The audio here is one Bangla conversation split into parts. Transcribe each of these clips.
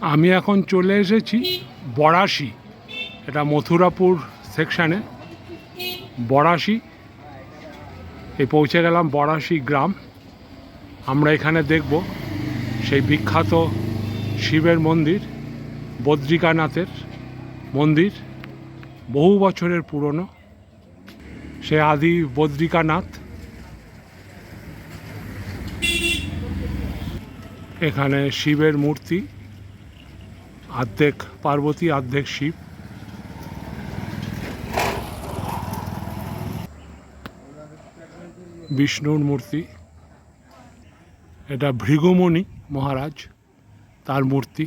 আমি এখন চলে এসেছি বড়াশি, এটা মথুরাপুর সেকশানে বড়াশি, এই পৌঁছে গেলাম বড়াশি গ্রাম। আমরা এখানে দেখব সেই বিখ্যাত শিবের মন্দির, বদ্রিকানাথের মন্দির, বহু বছরের পুরনো। সে আদি বদ্রিকানাথ। এখানে শিবের মূর্তি। অর্ধেক পার্বতী অর্ধেক শিব। বিষ্ণুর মূর্তি। এটা ভৃগুমণি মহারাজ, তার মূর্তি।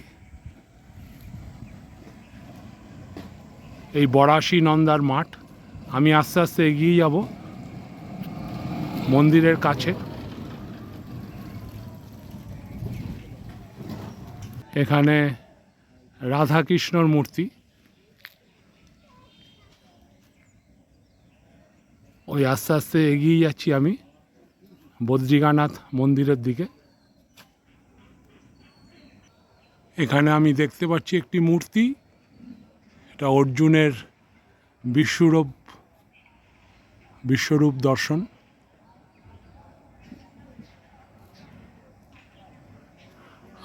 এই বড়াশি নন্দার মাঠ। আমি আস্তে আস্তে এগিয়ে যাব মন্দিরের কাছে। এখানে রাধাকৃষ্ণর মূর্তি। ওই আস্তে আস্তে এগিয়ে যাচ্ছি আমি বদ্রিকানাথ মন্দিরের দিকে। এখানে আমি দেখতে পাচ্ছি একটি মূর্তি, এটা অর্জুনের বিশ্বরূপ বিশ্বরূপ দর্শন।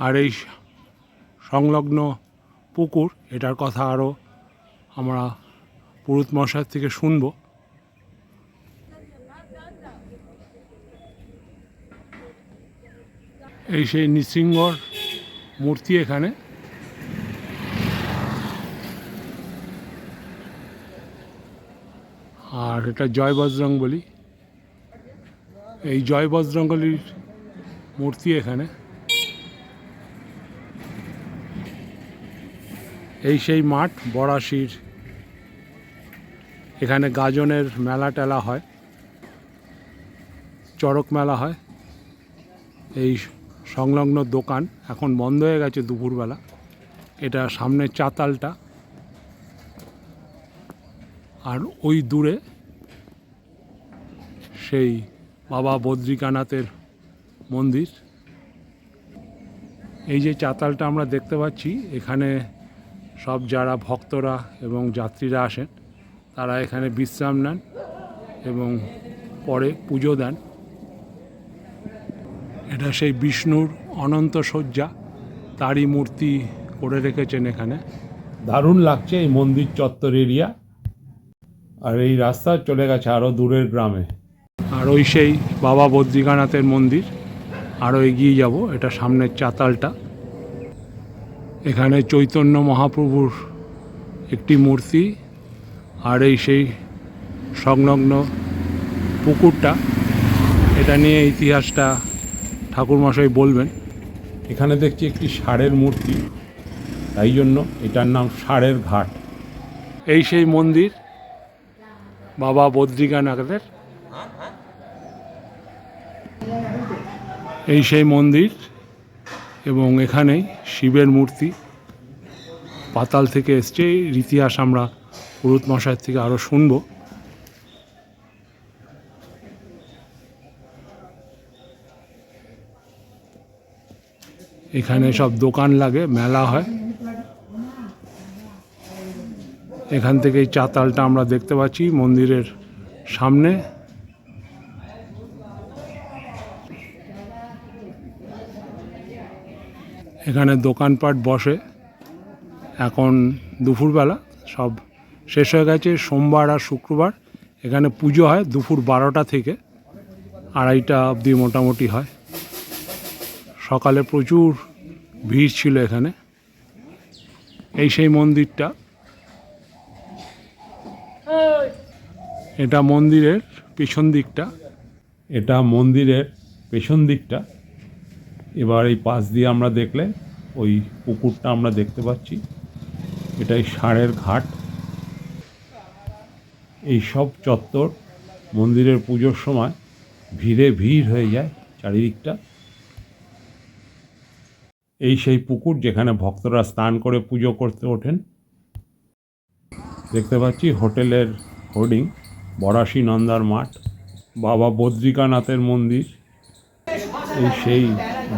আর এই সংলগ্ন পুকুর, এটার কথা আরও আমরা পুরুত মশাই থেকে শুনব। এই সেই নৃসিংহর মূর্তি এখানে। আর এটা জয় বজরং বলি এই জয় বজরঙ্গলির মূর্তি এখানে। এই সেই মাঠ, বড়াশির। এখানে গাজনের মেলা টেলা হয়। চড়ক মেলা হয়। এই সংলগ্ন দোকান এখন বন্ধ হয়ে গেছে দুপুরবেলা। এটা সামনের চাতালটা। আর ওই দূরে সেই বাবা বদ্রিকানাথের মন্দির। এই যে চাতালটা আমরা দেখতে পাচ্ছি, এখানে সব যারা ভক্তরা এবং যাত্রীরা আসেন, তারা এখানে বিশ্রাম নেন এবং পরে পুজো দেন। এটা সেই বিষ্ণুর অনন্ত শয্যা, তারই মূর্তি করে রেখেছেন এখানে। দারুণ লাগছে এই মন্দির চত্বর এরিয়া। আর এই রাস্তা চলে গেছে আরও দূরের গ্রামে। আর ওই সেই বাবা বদ্রিকানাথের মন্দির। আরও এগিয়ে যাব, এটা সামনের চাতালটা। এখানে চৈতন্য মহাপ্রভুর একটি মূর্তি আর এই সেই সংলগ্ন পুকুরটা। এটা নিয়ে ইতিহাসটা ঠাকুরমশাই বলবেন। এখানে দেখছি একটি ষাঁড়ের মূর্তি, তাই জন্য এটার নাম ষাঁড়ের ঘাট। এই সেই মন্দির বাবা বদ্রিকানাথের এই সেই মন্দির এবং এখানেই শিবের মূর্তি পাতাল থেকে এসছে। ইতিহাস আমরা পুরুত মশাইয়ের থেকে আরও শুনব। এখানে সব দোকান লাগে, মেলা হয়। এখান থেকে এই চাতালটা আমরা দেখতে পাচ্ছি মন্দিরের সামনে। এখানে দোকানপাট বসে। এখন দুপুরবেলা সব শেষ হয়ে গেছে, সোমবার আর শুক্রবার। এখানে পুজো হয় দুপুর বারোটা থেকে, আড়াইটা অবধি মোটামুটি হয়। সকালে প্রচুর ভিড় ছিল এখানে। এই সেই মন্দিরটা। এটা মন্দিরের পেছন দিকটা। এটা মন্দিরের পেছন দিকটা। এবার এই পাশ দিয়ে আমরা দেখলে ওই পুকুরটা আমরা দেখতে পাচ্ছি। এটাই ষাঁড়ের ঘাট। এই সব চত্বর মন্দিরের পুজোর সময় ভিড়ে ভিড় হয়ে যায় চারিদিকটা। এই সেই পুকুর যেখানে ভক্তরা স্নান করে পুজো করতে ওঠেন। দেখতে পাচ্ছি হোটেলের হোর্ডিং, বরাশি নন্দার মাঠ, বাবা বদ্রিকানাথের মন্দির। এই সেই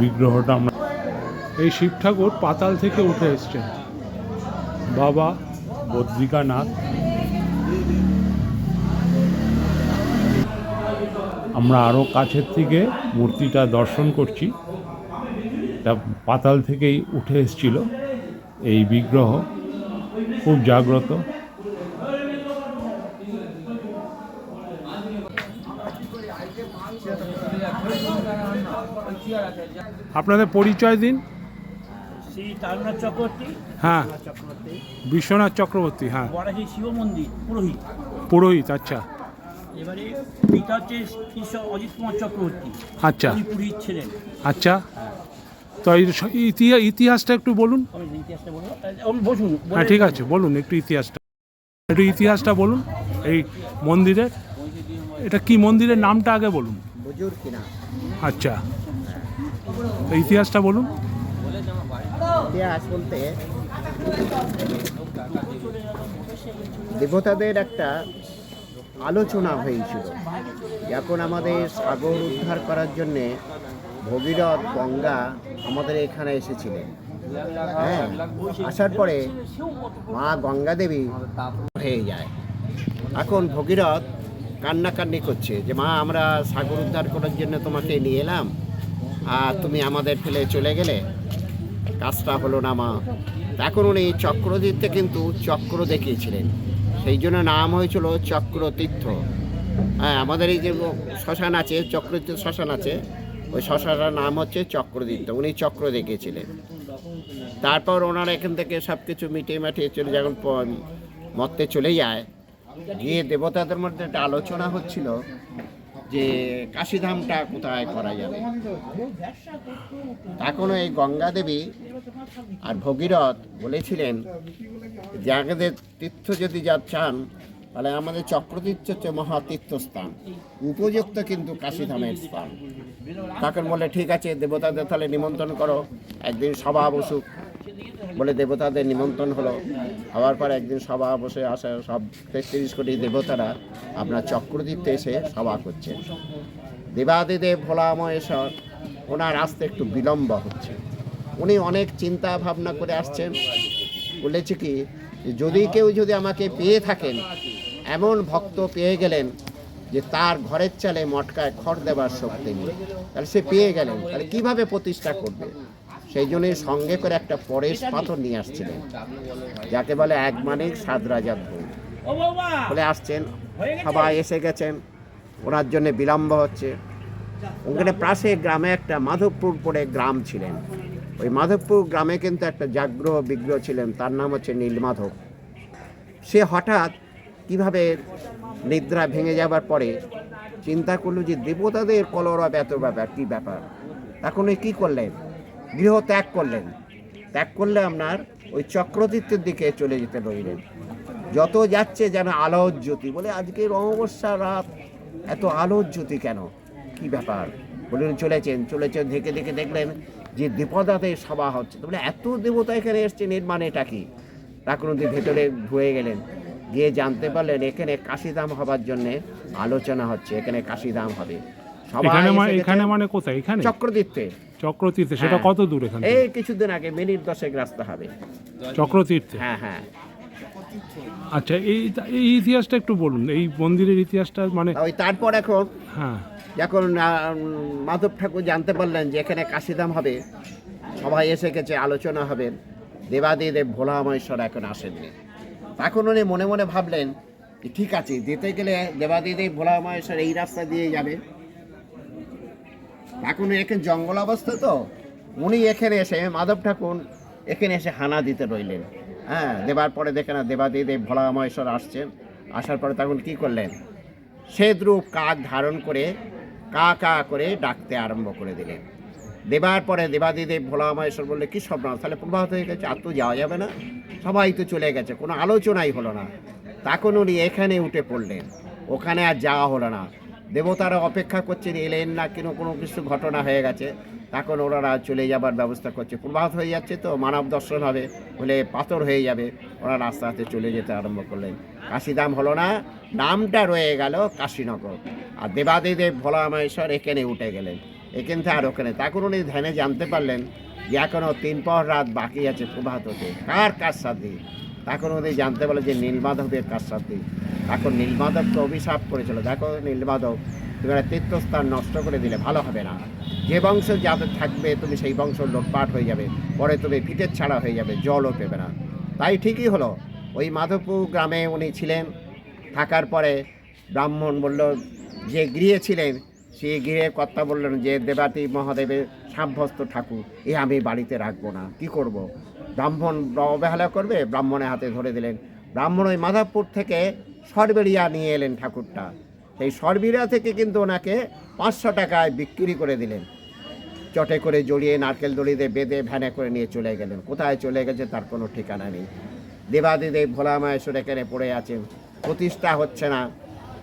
বিগ্রহটা আমরা এই শিব ঠাকুর পাতাল থেকে উঠে এসছেন। বাবা বদ্রিকানাথ। আমরা আরও কাছের থেকে মূর্তিটা দর্শন করছি। এটা পাতাল থেকেই উঠে এসেছিল। এই বিগ্রহ খুব জাগ্রত। আপনাদের পরিচয় দিন। শ্রী তারনাথ চক্রবর্তী হ্যাঁ। চক্রবর্তী বিশ্বনাথ চক্রবর্তী হ্যাঁ। বড়াশি শিব মন্দির পুরোহিত। পুরোহিত আচ্ছা। এবারে পিতা হচ্ছে ঈশ্বর অজিত কুমার চক্রবর্তী। আচ্ছা। উনি পুরোহিত ছিলেন। আচ্ছা। তো এই ইতিহাসটা একটু বলুন। আমি ইতিহাসটা বলব বসুন হ্যাঁ ঠিক আছে বলুন একটু ইতিহাসটা। একটু ইতিহাসটা বলুন এই মন্দিরের এটা কি মন্দিরের নামটা আগে বলুন। আচ্ছা। তো ইতিহাসটা বলুন। ইতিহাস বলতে দেবতাদের একটা আলোচনা হয়েছিল। এখন আমাদের সাগর উদ্ধার করার জন্যে ভগীরথ, গঙ্গা আমাদের এখানে এসেছিলেন। হ্যাঁ আসার পরে মা গঙ্গা দেবী হয়ে যায়। এখন ভগীরথ কান্নাকান্নি করছে যে, মা, আমরা সাগর উদ্ধার করার জন্য তোমাকে নিয়ে এলাম, আর তুমি আমাদের ফেলে চলে গেলে? কাজটা হলো না মা। এখন উনি চক্রতীর্থে কিন্তু চক্র দেখিয়েছিলেন। সেই জন্য নাম হয়েছিল চক্রতীর্থ। হ্যাঁ আমাদের এই যে শ্মশান আছে, চক্রতীর্থ শ্মশান আছে, ওই শ্মশানের নাম হচ্ছে চক্রতীর্থ। উনি চক্র দেখিয়েছিলেন। তারপর ওনারা এখান থেকে সব কিছু মিটিয়ে মাটিয়ে চলে যখন মর্তে চলে যায়, গিয়ে দেবতাদের মধ্যে একটা আলোচনা হচ্ছিল। যে কাশীধামটা কোথায় করা যাবে? এখনও এই গঙ্গা দেবী আর ভগীরথ বলেছিলেন যে আমাদের তীর্থ যদি যা চান, তাহলে আমাদের চক্রতীর্থ হচ্ছে মহাতীর্থস্থান। উপযুক্ত কিন্তু কাশীধামের স্থান। তখন বলে ঠিক আছে, দেবতাদের তাহলে নিমন্ত্রণ করো, একদিন সভা বসুক। বলে দেবতাদের নিমন্ত্রণ হলো। হওয়ার পর একদিন সভা বসে আসে, সব তেত্রিশ কোটি দেবতারা আপনার চক্রতীর্থে এসে সভা করছেন দেবাদিদেব ভোলামহেশ্বর ওনার আসতে একটু বিলম্ব হচ্ছে। উনি অনেক চিন্তা ভাবনা করে আসছেন। বলেছে কি, যদি কেউ যদি আমাকে পেয়ে থাকেন, এমন ভক্ত পেয়ে গেলেন যে তার ঘরের চালে মটকায় খড় দেবার শক্তি নেই, তাহলে সে পেয়ে গেলেন। তাহলে কীভাবে প্রতিষ্ঠা করবে? সেই জন্যই সঙ্গে করে একটা পরেশ পাথর নিয়ে আসছিলেন যাকে বলে এক মানিক সাত রাজার বাবা! বলে আসছেন সবাই এসে গেছেন ওনার জন্য বিলম্ব হচ্ছে। ওখানে পাশে গ্রামে একটা মাধবপুর পড়ে গ্রাম ছিলেন। ওই মাধবপুর গ্রামে কিন্তু একটা জাগ্রহ বিগ্রহ ছিলেন তার নাম হচ্ছে নীলমাধব সে হঠাৎ কীভাবে নিদ্রা ভেঙে যাবার পরে চিন্তা করল যে দেবতাদের কলরব এত ব্যাপার কী ব্যাপার? তখন ওই কী করলেন? গৃহ ত্যাগ করলেন। ত্যাগ করলে আপনার ওই চক্রতীর্থের দিকে চলে যেতে রইলেন যত যাচ্ছে যেন আলোর জ্যোতি। বলে, আজকের অমাবস্যা রাত, এত আলোর জ্যোতি কেন? কি ব্যাপার? বললেন, চলেছেন চলেছেন। দেখে দেখে দেখলেন যে দেবতাদের সভা হচ্ছে। বলে, এত দেবতা এখানে এসছেন, এর মানে এটা কি? উনি ভেতরে ঢুয়ে গেলেন। গিয়ে জানতে পারলেন, এখানে কাশিদাম হবার জন্যে আলোচনা হচ্ছে, এখানে কাশিদাম হবে। এখানে মানে এখানে মানে কোথায়? এখানে? চক্রতীর্থে। চক্রতীর্থে সেটা হ্যাঁ। কত দূর এখানে এই কিছুদিন আগে মিনিট দশেক রাস্তা হবে। চক্রতীর্থে? হ্যাঁ হ্যাঁ। আচ্ছা এই এই ইতিহাসটা একটু বলুন। এই মন্দিরের ইতিহাসটা মানে ওই তারপর এখন হ্যাঁ। উম, মাধব ঠাকুর জানতে পারলেন যে এখানে কাশিধাম হবে সবাই এসে গেছে আলোচনা হবে। দেবাদিদেব ভোলামহেশ্বর এখন আসেননি। তখন উনি মনে মনে ভাবলেন যে ঠিক আছে যেতে গেলে দেবাদিদেব ভোলামহেশ্বর এই রাস্তা দিয়ে যাবে। এখন এখানে জঙ্গল অবস্থা তো? উনি এখানে এসে, মাধব ঠাকুর এখানে এসে হানা দিতে রইলেন। হ্যাঁ দেবার পরে দেখে না, দেবাদিদেব ভোলামহেশ্বর আসছেন। আসার পরে তখন কি করলেন? শ্বেতরূপ কাক ধারণ করে, কা কা করে ডাকতে আরম্ভ করে দিলেন। দেবার পরে দেবাদিদেব ভোলা মহেশ্বর বললে, কি সব না তাহলে প্রভাত হয়ে গেছে, আর তো যাওয়া যাবে না। সবাই তো চলে গেছে, কোনো আলোচনাই হলো না। তখন উনি এখানে উঠে পড়লেন। ওখানে আর যাওয়া হলো না। দেবতারা অপেক্ষা করছেন, এলেন না কোনো কোনো কিছু ঘটনা হয়ে গেছে। তখন ওনারা চলে যাবার ব্যবস্থা করছে। প্রভাত হয়ে যাচ্ছে তো, মানব দর্শন হবে হলে পাথর হয়ে যাবে। ওরা আস্তে চলে যেতে আরম্ভ করলেন। কাশিদাম হলো না, নামটা রয়ে গেল কাশীনগর। আর দেবাদিদেব ভোলামহেশ্বর এখানে উঠে গেলেন। এখান থেকে আর ওখানে তখন উনি ধ্যানে জানতে পারলেন যে এখনও তিন পর রাত বাকি আছে প্রভাত হতে কার কার সাথে? তখন উনি জানতে পারলেন যে নীলমাধবের কার সাথে। তখন নীলমাধবকে অভিশাপ করেছিল। দেখো নীলমাধব তুমি একটা তীর্থস্থান নষ্ট করে দিলে ভালো হবে না। যে বংশ যাদের থাকবে, তুমি সেই বংশ লোটপাট হয়ে যাবে। পরে তুমি পিঠের ছাড়া হয়ে যাবে, জলও পেবে না। তাই ঠিকই হলো। ওই মাধবপুর গ্রামে উনি ছিলেন। থাকার পরে ব্রাহ্মণ বলল, যে গৃহে ছিলেন সে গৃহে কর্তা বললেন যে, দেবাতি মহাদেবের সাব্যস্ত ঠাকুর, এ আমি বাড়িতে রাখব না। কি করব। ব্রাহ্মণ অবহেলা করবে, ব্রাহ্মণের হাতে ধরে দিলেন। ব্রাহ্মণ ওই মাধবপুর থেকে সরবেরিয়া নিয়ে এলেন ঠাকুরটা। সেই সরবেরিয়া থেকে কিন্তু ওনাকে পাঁচশো টাকায় বিক্রি করে দিলেন। চটে করে জড়িয়ে নারকেল দড়িতে বেঁধে ভ্যানে করে নিয়ে চলে গেলেন। কোথায় চলে গেছে তার কোনো ঠিকানা নেই। দেবাদিদেব ভোলা মায়েশ্বর এখানে পড়ে আছেন। প্রতিষ্ঠা হচ্ছে না।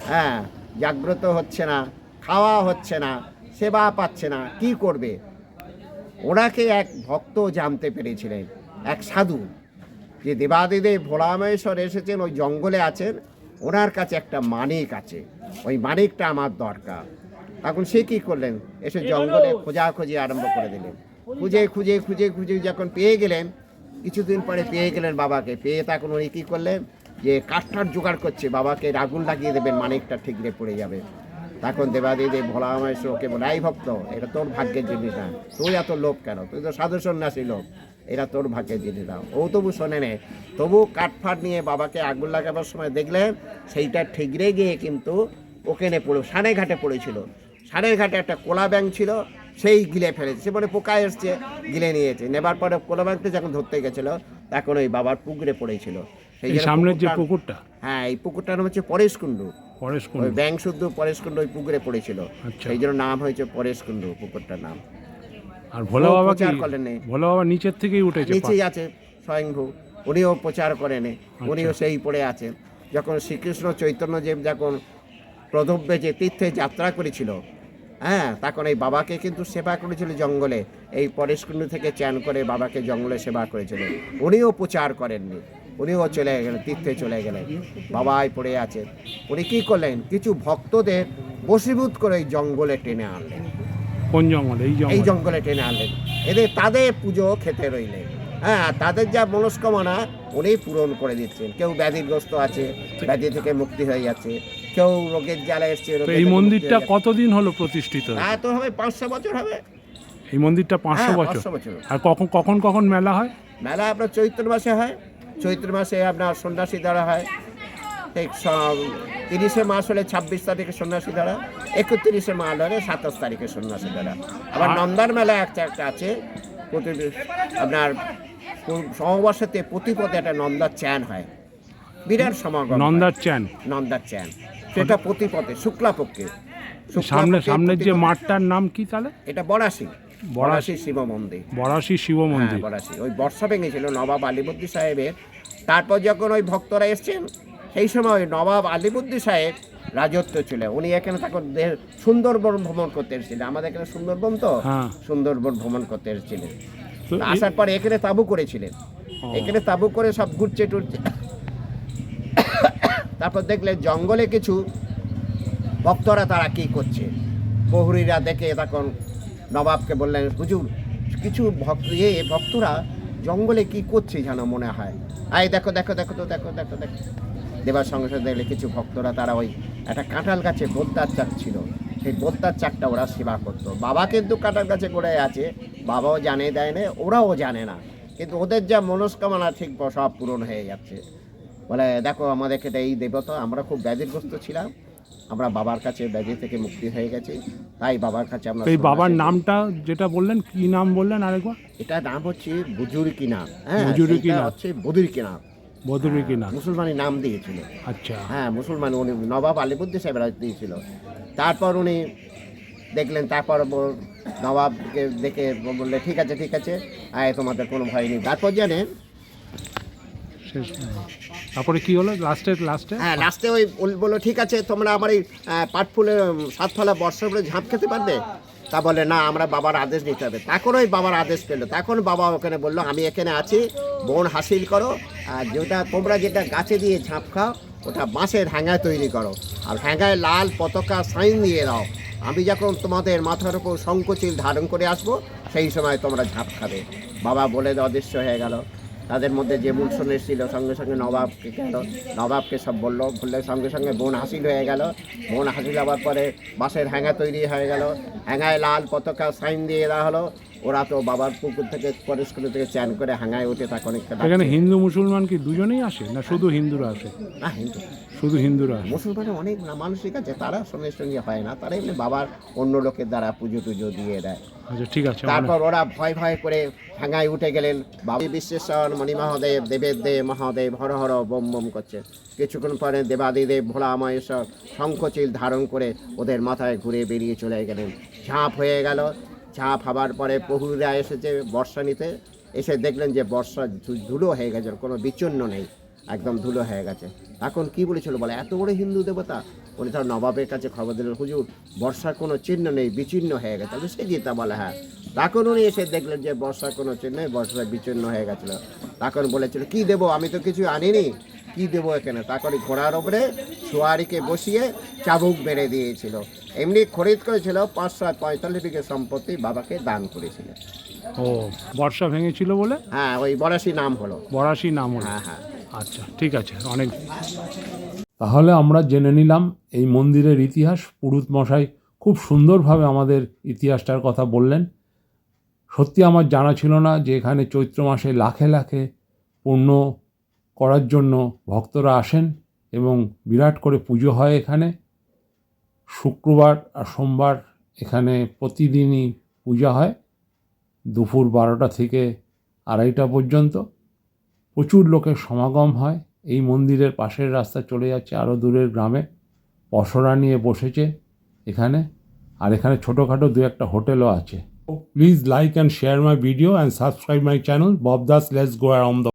হ্যাঁ জাগ্রত হচ্ছে না। খাওয়া হচ্ছে না। সেবা পাচ্ছে না। কি করবে? ওনাকে এক ভক্ত জানতে পেরেছিলেন। এক সাধু। যে দেবাদিদেব ভোলামেশ্বর এসেছেন, ওই জঙ্গলে আছেন। ওনার কাছে একটা মানিক আছে। ওই মানিকটা আমার দরকার। তখন সে কি করলেন? এসে জঙ্গলে খোঁজাখুঁজি আরম্ভ করে দিলেন। খুঁজে খুঁজে খুঁজে খুঁজে যখন পেয়ে গেলেন কিছুদিন পরে পেয়ে গেলেন বাবাকে। পেয়ে তখন উনি কী করলেন? যে কাঠটার জোগাড় করছে বাবাকে আগুন লাগিয়ে দেবেন মানিকটা ঠিকরে পড়ে যাবে। তখন দেবাদিদেব ভোলা মহেশ্বর ওকে বলে ভক্ত এটা তোর ভাগ্যের জিনিস না। তুই এত লোভ কেন? তুই তো সাধু সন্ন্যাসী লোক এটা তোর ভাগ্যের জিনিস না ও তবু শোনে নে তবু কাঠফাট নিয়ে বাবাকে আগুন লাগাবার সময় দেখলেন সেইটা ঠিকরে গিয়ে কিন্তু ওখানে পড়ে সানে ঘাটে পড়েছিল। সানের ঘাটে একটা কোলা ব্যাং ছিল সেই গিলে ফেলেছে। সে মানে পোকা এসছে গিলে নিয়েছে। নেবার পরে কোলা ব্যাংকটা যখন ধরতে গেছিল তখন ওই বাবার পুকুরে পড়েছিল। সেই সামনের যে পুকুরটা? হ্যাঁ এই পুকুরটার নাম হচ্ছে পরেশ কুণ্ডু পরেশ কুণ্ডু ব্যাংক শুদ্ধ পরেশকুণ্ড ওই পুকুরে পড়েছিল। আচ্ছা। সেই জন্য নাম হয়েছে পরেশকুণ্ড পুকুরটার নাম। আর ভোলা বাবা কি প্রচার করলেন নে। ভোলা বাবা নিচের থেকেই উঠেছে নিচেই আছে স্বয়ংভূ উনিও প্রচার করেন উনিও সেই পড়ে আছেন। যখন শ্রীকৃষ্ণ চৈতন্যদেব যখন প্রদব্যে যে তীর্থে যাত্রা করেছিল হ্যাঁ তখন এই বাবাকে কিন্তু সেবা করেছিল জঙ্গলে। এই পরেশকুণ্ড থেকে চ্যান করে বাবাকে জঙ্গলে সেবা করেছিল। উনিও প্রচার করেননি উনিও চলে গেলেন তীর্থে চলে গেলেন। বাবাই পড়ে আছেন। উনি কী করলেন? কিছু ভক্তদের বশীভূত করে এই জঙ্গলে টেনে আনলেন। কোন জঙ্গলে? এই এই জঙ্গলে টেনে আনলেন। এদের তাদের পুজো খেতে রইলেন হ্যাঁ তাদের যা মনস্কামনা উনি পূরণ করে দিচ্ছেন। কেউ ব্যাধিগ্রস্ত আছে ব্যাধি থেকে মুক্তি হয়ে যাচ্ছে। কেউ রোগের জ্বালা এসছে এই মন্দিরটা কতদিন হলো প্রতিষ্ঠিত? হ্যাঁ তো হবে পাঁচশো বছর হবে। এই মন্দিরটা পাঁচশো হ্যাঁ, বছর। 500 বছর। আর কখন কখন কখন মেলা হয়? মেলা আপনার চৈত্র মাসে হয়। চৈত্র মাসে আপনার সন্ন্যাসী দ্বারা হয়। ঠিক স- তিরিশে মাস হলে ছাব্বিশ তারিখে সন্ন্যাসী দ্বারা একত্রিশে হলে সাতাশ তারিখে সন্ন্যাসী দ্বারা আবার নন্দার মেলা একটা একটা আছে প্রতি আপনার পু- প্রতিপদে একটা নন্দার চ্যান হয়। বিরাট সমাগম নন্দার চ্যান। নন্দার চ্যান। সেটা প্রতিপদে শুক্লাপক্ষে। সামনে সামনের যে মাঠটার নাম কি তাহলে? এটা বরাসি বরাশি। বরাসি শিব মন্দির। বরাশি শিব হ্যাঁ মন্দির। বরাসি ওই বর্ষা ভেঙেছিল নবাব আলিবুদ্দি সাহেবের। তারপর যখন ওই ভক্তরা এসছেন সেই সময় নবাব আলিবুদ্দি সাহেব রাজত্ব ছিল। উনি এখানে তখন সুন্দরবন ভ্রমণ করতে এসেছিলেন আমাদের এখানে সুন্দরবন তো? হ্যাঁ। সুন্দরবন ভ্রমণ করতে এসেছিলেন। আসার পর এখানে তাবু করেছিলেন। এখানে তাবু করে সব ঘুরছে টুরছে। তারপর দেখলে জঙ্গলে কিছু ভক্তরা তারা কি করছে। প্রহরীরা দেখে তখন নবাবকে বললেন হুজুর কিছু ভক্ত এ ভক্তরা জঙ্গলে কি করছে যেন মনে হয়? আয় দেখো দেখো দেখো তো দেখো দেখো দেখো। দেবার সঙ্গে সঙ্গে দেখলে কিছু ভক্তরা তারা ওই একটা কাঁঠাল গাছে বোদ্দার চাক ছিল। সেই বোদ্দার চাকটা ওরা সেবা করতো। বাবা কিন্তু কাঁঠাল গাছে গড়ে আছে বাবাও জানে দেয় না ওরাও জানে না। কিন্তু ওদের যা মনস্কামনা ঠিক সব পূরণ হয়ে যাচ্ছে। বলে দেখো আমাদের এটা এই দেবতা আমরা খুব ব্যাধিগ্রস্ত ছিলাম। আমরা বাবার কাছে ব্যাধি থেকে মুক্তি হয়ে গেছি। তাই বাবার কাছে আমরা এই বাবার নামটা যেটা বললেন কি নাম বললেন আরেকবার? এটা নাম হচ্ছে বুজুর্কি নাম। হ্যাঁ হচ্ছে বদরি কি নাম মুসলমানি নাম দিয়েছিল। আচ্ছা। হ্যাঁ মুসলমান উনি নবাব আলিবুদ্দি সাহেবরা দিয়েছিল। তারপর উনি দেখলেন তারপর নবাবকে দেখে বললে ঠিক আছে ঠিক আছে আয় তোমাদের কোনো ভয় নেই। তারপর জানেন শেষ তারপরে কি হলো? লাস্টে লাস্টে? হ্যাঁ লাস্টে ওই বলল ঠিক আছে তোমরা আমার এই আহ, পাটফুলে উম, সাতফলা বর্ষার উপরে ঝাঁপ খেতে পারবে? তা বলে, না, আমরা বাবার আদেশ নিতে হবে। তখন ওই বাবার আদেশ পেল। তখন বাবা ওখানে বলল, আমি এখানে আছি, বোন হাসিল করো, আর যেটা তোমরা যেটা গাছে দিয়ে ঝাঁপ খাও, ওটা বাঁশের হ্যাঙ্গায় তৈরি করো, আর হ্যাঙ্গায় লাল পতাকা সাইন দিয়ে দাও। আমি যখন তোমাদের মাথার উপর শঙ্কচিল ধারণ করে আসব, সেই সময় তোমরা ঝাঁপ খাবে। বাবা বলে দিয়ে অদৃশ্য হয়ে গেল। তাদের মধ্যে যে মুলসন এসেছিল, সঙ্গে সঙ্গে নবাবকে গেল। নবাবকে সব বলল, বললে সঙ্গে সঙ্গে বোন হাসিল হয়ে গেল। বোন হাসিল হওয়ার পরে বাসের হ্যাঙ্গা তৈরি হয়ে গেল। হ্যাঙ্গায় লাল পতাকা সাইন দিয়ে দেওয়া হলো। ওরা তো বাবার পুকুর থেকে পরিষ্কার থেকে চ্যান করে হ্যাঙ্গায় উঠে তাকে অনেকটা এখানে হিন্দু মুসলমান কি দুজনেই আসে না শুধু হিন্দুরা আসে? না হিন্দু। শুধু হিন্দুরা মুসলমানের অনেক না মানসিক আছে তারা সঙ্গে সঙ্গে হয় না। তারা এমনি বাবার অন্য লোকের দ্বারা পুজো টুজো দিয়ে দেয়। আচ্ছা ঠিক আছে তারপর ওরা ভয় ভয় করে ভাঙায় উঠে গেলেন। বাবু বিশ্বেশ্বর মণিমহাদেব দেবের দেব মহাদেব হর হর বোম বোম করছে। কিছুক্ষণ পরে দেবাদিদেব ভোলা মহেশ্বর শঙ্খচিল ধারণ করে ওদের মাথায় ঘুরে বেরিয়ে চলে গেলেন। ঝাঁপ হয়ে গেল। ঝাঁপ হবার পরে প্রহুরীরা এসেছে বর্ষা নিতে। এসে দেখলেন যে বর্ষা ধুলো হয়ে গেছে, কোনো বিচ্ছিন্ন নেই, একদম ধুলো হয়ে গেছে। এখন কি বলেছিল বলে, এত বড় হিন্দু দেবতা? উনি তার নবাবের কাছে খবর দিলেন হুজুর, বর্ষার কোনো চিহ্ন নেই, বিচ্ছিন্ন হয়ে গেছে। সে গীতা বলে হ্যাঁ। তখন উনি এসে দেখলেন যে বর্ষার কোনো চিহ্ন নেই, বর্ষা বিচ্ছিন্ন হয়ে গেছিল। তখন বলেছিল, কি দেবো? আমি তো কিছু আনিনি। কি দেবো এখানে? তখন ঘোড়ার ওপরে সোয়ারিকে বসিয়ে চাবুক বেড়ে দিয়েছিল। এমনি খরিদ করেছিল পাঁচশো পঁয়তাল্লিশ বিঘে সম্পত্তি বাবাকে দান করেছিলেন ও বর্ষা ভেঙেছিল বলে? হ্যাঁ ওই বরাসি নাম হলো। বরাসি নাম হলো? হ্যাঁ হ্যাঁ। আচ্ছা ঠিক আছে অনেক তাহলে আমরা জেনে নিলাম এই মন্দিরের ইতিহাস। পুরুত মশাই খুব সুন্দরভাবে আমাদের ইতিহাসটার কথা বললেন। সত্যি আমার জানা ছিল না যে এখানে চৈত্র মাসে লাখে লাখে পূর্ণ করার জন্য ভক্তরা আসেন এবং বিরাট করে পুজো হয় এখানে। শুক্রবার আর সোমবার এখানে প্রতিদিনই পূজা হয়। দুপুর বারোটা থেকে আড়াইটা পর্যন্ত। প্রচুর লোকের সমাগম হয়। এই মন্দিরের পাশের রাস্তা চলে যাচ্ছে আরও দূরের গ্রামে। পসরা নিয়ে বসেছে এখানে। আর এখানে ছোটোখাটো দু একটা হোটেলও আছে। Please like and share my video and subscribe my channel Bob Das let's go around the